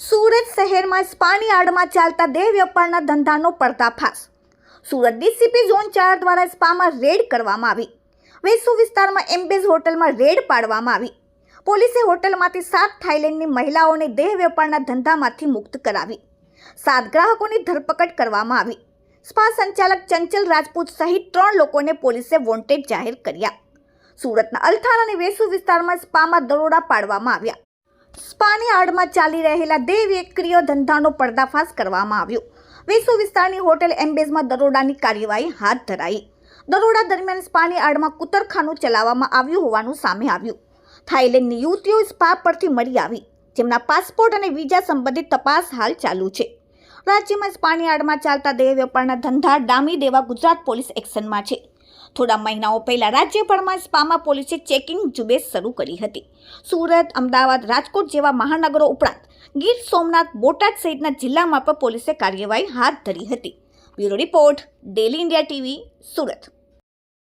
સુરત શહેરમાં સ્પાની આડમાં ચાલતા દેહ વ્યાપારના ધંધાનો પર્દાફાશ. સુરત ડીસીપી ઝોન ચાર દ્વારા સ્પામાં રેડ કરવામાં આવી. વેસુ વિસ્તારમાં એમ્બેઝ હોટલમાં રેડ પાડવામાં આવી. પોલીસે હોટલમાંથી સાત થાઇલેન્ડની મહિલાઓને દેહ વેપારના ધંધામાંથી મુક્ત કરાવી. સાત ગ્રાહકોની ધરપકડ કરવામાં આવી. સ્પા સંચાલક ચંચલ રાજપૂત સહિત ત્રણ લોકોને પોલીસે વોન્ટેડ જાહેર કર્યા. સુરતના અલથાણ અને વેસુ વિસ્તારમાં સ્પામાં દરોડા પાડવામાં આવ્યા. સ્પાની આડમાં ચાલી રહેલા દેહ ધંધાનો પર્દાફાશ કરવામાં આવ્યો. વેસુ વિસ્તારની હોટેલ એમ્બેઝમાં દરોડાની કાર્યવાહી હાથ ધરાઈ. દરોડા દરમિયાન સ્પાની આડમાં કુતરખાનું ચલાવવામાં આવ્યું હોવાનું સામે આવ્યું. થાઇલેન્ડની યુવતીઓ સ્પા પરથી મળી આવી, જેમના પાસપોર્ટ અને વિઝા સંબંધિત તપાસ હાલ ચાલુ છે. રાજ્યમાં સ્પાની આડમાં ચાલતા દેહ વેપારના ધંધા ડામી દેવા ગુજરાત પોલીસ એક્શનમાં છે. થોડા મહિનાઓ પહેલાં રાજ્યભરમાં સ્પામાં પોલીસે ચેકિંગ ઝુંબેશ શરૂ કરી હતી. સુરત, અમદાવાદ, રાજકોટ જેવા મહાનગરો ઉપરાંત ગીર સોમનાથ, બોટાદ સહિતના જિલ્લામાં પણ પોલીસે કાર્યવાહી હાથ ધરી હતી. Bureau report, daily India TV, Surat.